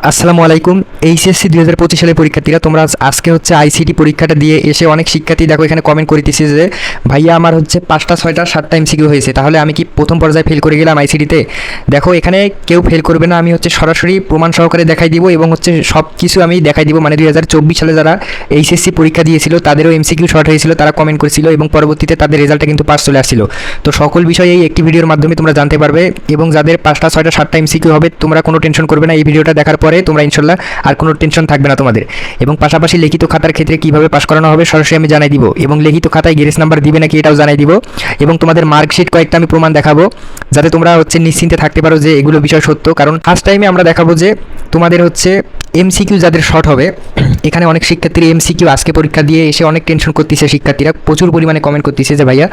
আসসালামু আলাইকুম। এইচএসসি দুই হাজার পঁচিশ সালের পরীক্ষার্থীরা, তোমরা আজকে হচ্ছে আইসিটি পরীক্ষাটা দিয়ে এসে অনেক শিক্ষার্থী দেখো, এখানে কমেন্ট করিতেছি যে, ভাইয়া, আমার হচ্ছে পাঁচটা, ছয়টা, সাতটা এমসিকিউ হয়েছে, তাহলে আমি কি প্রথম পর্যায়ে ফেল করে গেলাম আইসিটিতে দেখো, এখানে কেউ ফেল করবে না, আমি হচ্ছে সরাসরি প্রমাণ সহকারে দেখাই দিব এবং হচ্ছে সব কিছু আমি দেখাই দিব। মানে দুই হাজার চব্বিশ সালে যারা এইচএসসি পরীক্ষা দিয়েছিল, তাদেরও এমসিকিউ শর্ট হয়েছিল, তারা কমেন্ট করেছিল এবং পরবর্তীতে তাদের রেজাল্টটা কিন্তু পাস চলে আসছিল। তো সকল বিষয় এই একটি ভিডিওর মাধ্যমে তোমরা জানতে পারবে এবং যাদের পাঁচটা, ছয়টা, সাতটা এমসিকিউ হবে, তোমরা কোনো টেনশন করবে না, এই ভিডিওটা দেখার পরে তোমরা ইনশাল্লাহ আর কোনো টেনশন থাকবে না তোমাদের। এবং পাশাপাশি লিখিত খাতার ক্ষেত্রে কীভাবে পাশ করানো হবে সরাসরি আমি জানাই দিব। এবং লিখিত খাতায় গ্রেস নাম্বার দিবে নাকি এটাও জানাই দিব। এবং তোমাদের মার্কশিট কয়েকটা আমি প্রমাণ দেখাবো। যাতে তোমরা হচ্ছে নিশ্চিন্তে থাকতে পারো যে এগুলো বিষয় সত্য। কারণ ফার্স্ট টাইমে আমরা দেখাবো যে তোমাদের হচ্ছে এমসিকিউ যাদের শর্ট হবে, এখানে অনেক শিক্ষার্থীর এমসিকিউ আজকে পরীক্ষা দিয়ে এসে অনেক টেনশন করতেছে শিক্ষার্থীরা। প্রচুর পরিমাণে কমেন্ট করতেছে যে, ভাইয়া,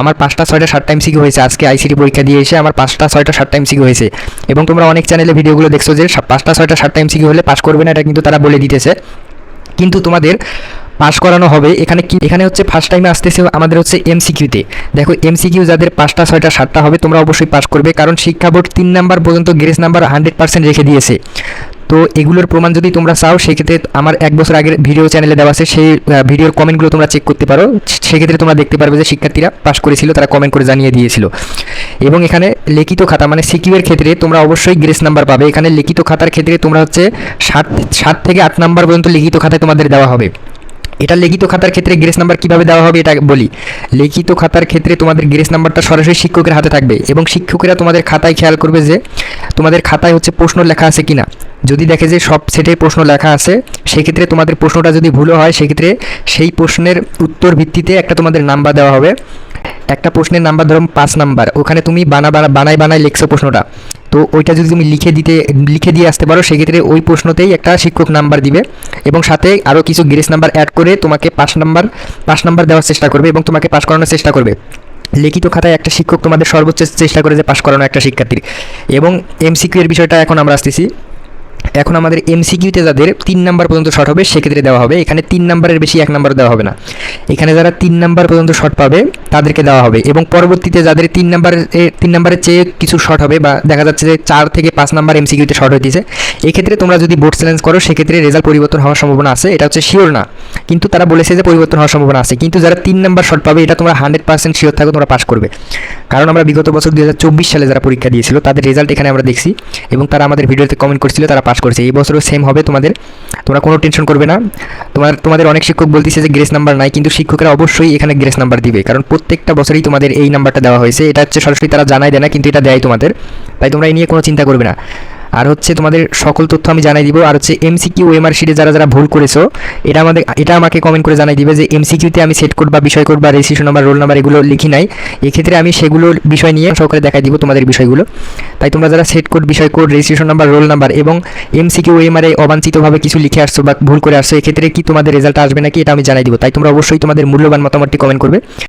আমার পাঁচটা, ছয়টা, সাতটা এমসিকিউ হয়েছে। আজকে আইসিটি পরীক্ষা দিয়ে এসে আমার পাঁচটা, ছয়টা, সাতটা এমসিকিউ হয়েছে। এবং তোমরা অনেক চ্যানেলে ভিডিওগুলো দেখছ যে পাঁচটা, ছয়টা, সাতটা এমসিকিউ হলে পাস করবে না, এটা কিন্তু তারা বলে দিতেছে। কিন্তু তোমাদের পাস করানো হবে। এখানে কি এখানে হচ্ছে ফার্স্ট টাইমে আসতেছে আমাদের হচ্ছে এমসিকিউতে দেখো এমসিকিউ যাদের পাঁচটা, ছয়টা, সাতটা হবে, তোমরা অবশ্যই পাস করবে। কারণ শিক্ষা বোর্ড তিন নাম্বার পর্যন্ত গ্রেস নাম্বার হান্ড্রেড পার্সেন্ট রেখে দিয়েছে। তো এগুলোর প্রমাণ যদি তোমরা চাও, সেক্ষেত্রে আমার এক বছর আগের ভিডিও চ্যানেলে দেওয়া আছে। সেই ভিডিওর কমেন্টগুলো তোমরা চেক করতে পারো। সেক্ষেত্রে তোমরা দেখতে পারবে যে শিক্ষার্থীরা পাস করেছিল, তারা কমেন্ট করে জানিয়ে দিয়েছিল। এবং এখানে লিখিত খাতা মানে সিকিউর ক্ষেত্রে তোমরা অবশ্যই গ্রেস নাম্বার পাবে। এখানে লিখিত খাতার ক্ষেত্রে তোমরা হচ্ছে সাত সাত থেকে আট নাম্বার পর্যন্ত লিখিত খাতায় তোমাদের দেওয়া হবে। এটা লিখিত খাতার ক্ষেত্রে গ্রেস নাম্বার কীভাবে দেওয়া হবে এটা বলি। লিখিত খাতার ক্ষেত্রে তোমাদের গ্রেস নাম্বারটা সরাসরি শিক্ষকের হাতে থাকবে এবং শিক্ষকেরা তোমাদের খাতায় খেয়াল করবে যে তোমাদের খাতায় হচ্ছে প্রশ্ন লেখা আছে কিনা। যদি দেখে যে সব সেটের প্রশ্ন লেখা আছে, সেক্ষেত্রে তোমাদের প্রশ্নটা যদি ভুলও হয়, সেক্ষেত্রে সেই প্রশ্নের উত্তর ভিত্তিতে একটা তোমাদের নাম্বার দেওয়া হবে। একটা প্রশ্নের নাম্বার ধরো পাঁচ নাম্বার, ওখানে তুমি বানা বানা বানাই বানাই লিখছো প্রশ্নটা। তো ওইটা যদি তুমি লিখে দিতে, লিখে দিয়ে আসতে পারো, সেক্ষেত্রে ওই প্রশ্নতেই একটা শিক্ষক নাম্বার দিবে এবং সাথে আরও কিছু গ্রেস নাম্বার অ্যাড করে তোমাকে পাঁচ নাম্বার পাঁচ নাম্বার দেওয়ার চেষ্টা করবে এবং তোমাকে পাস করানোর চেষ্টা করবে। লিখিত খাতায় একটা শিক্ষক তোমাদের সর্বোচ্চ চেষ্টা করে যে পাস করানো একটা শিক্ষার্থীর। এবং এমসিকিউ এর বিষয়টা এখন আমরা আসতেছি। এখন আমাদের এমসিকিউতে যাদের তিন নাম্বার পর্যন্ত শর্ট হবে, সেক্ষেত্রে দেওয়া হবে। এখানে তিন নাম্বারের বেশি এক নাম্বার দেওয়া হবে না। এখানে যারা তিন নাম্বার পর্যন্ত শর্ট পাবে, তাদেরকে দেওয়া হবে। এবং পরবর্তীতে যাদের তিন নাম্বার তিন নাম্বারের চেয়ে কিছু শর্ট হবে বা দেখা যাচ্ছে যে চার থেকে পাঁচ নাম্বার এমসিকিউতে শর্ট হইতেছে এক্ষেত্রে তোমরা যদি বোর্ড চ্যালেঞ্জ করো, সেক্ষেত্রে রেজাল্ট পরিবর্তন হওয়ার সম্ভাবনা আছে। এটা হচ্ছে শিওর না। কিন্তু তারা বলেছে যে পরিবর্তন হওয়ার সম্ভাবনা আছে। কিন্তু যারা তিন নাম্বার শর্ট পাবে, এটা তোমরা হান্ড্রেড পার্সেন্ট শিওর থাকো, তোমরা পাস করবে। কারণ আমরা বিগত বছর দু হাজার চব্বিশ সালে যারা পরীক্ষা দিয়েছিল, তাদের রেজাল্ট এখানে আমরা দেখছি। এবং তারা আমাদের ভিডিওতে কমেন্ট করছিল, তারা পাস করেছে। এই বছরও সেম হবে তোমাদের। তোমরা কোনো টেনশন করবে না। তোমার, তোমাদের অনেক শিক্ষক বলতেছে যে গ্রেস নাম্বার নাই কিন্তু শিক্ষকেরা অবশ্যই এখানে গ্রেস নাম্বার দিবে। কারণ প্রত্যেকটা বছরেই তোমাদের এই নাম্বারটা দেওয়া হয়েছে। এটা হচ্ছে সরাসরি তারা জানাই দেয় না, কিন্তু এটা দেয় তোমাদের। তাই তোমরা এই নিয়ে কোনো চিন্তা করবে না। আর হচ্ছে তোমাদের সকল তথ্য আমি জানাই দিব। আর হচ্ছে এমসিকিউ এমআর শিটে যারা যারা ভুল করেছ, এটা আমাদের, এটা আমাকে কমেন্ট করে জানাই দিবে যে এমসিকিউতে আমি সেট কোড বা বিষয় কোড বা রেজিস্ট্রেশন নাম্বার রোল নাম্বার এগুলো লিখি নাই। এক্ষেত্রে আমি সেগুলোর বিষয় নিয়ে সহকারে দেখাই দিব তোমাদের বিষয়গুলো। তাই তোমরা যারা সেট কোড বিষয় code registration number roll number এবং এমসিকিউ এমআর অবাঞ্ছিতভাবে কিছু লিখে আসছো বা ভুল করে আসছো, এক্ষেত্রে কি তোমাদের রেজাল্ট আসবে নাকি এটা আমি জানাই দিব। তাই তোমরা অবশ্যই তোমাদের মূল্যবান মতামতটি কমেন্ট করবে।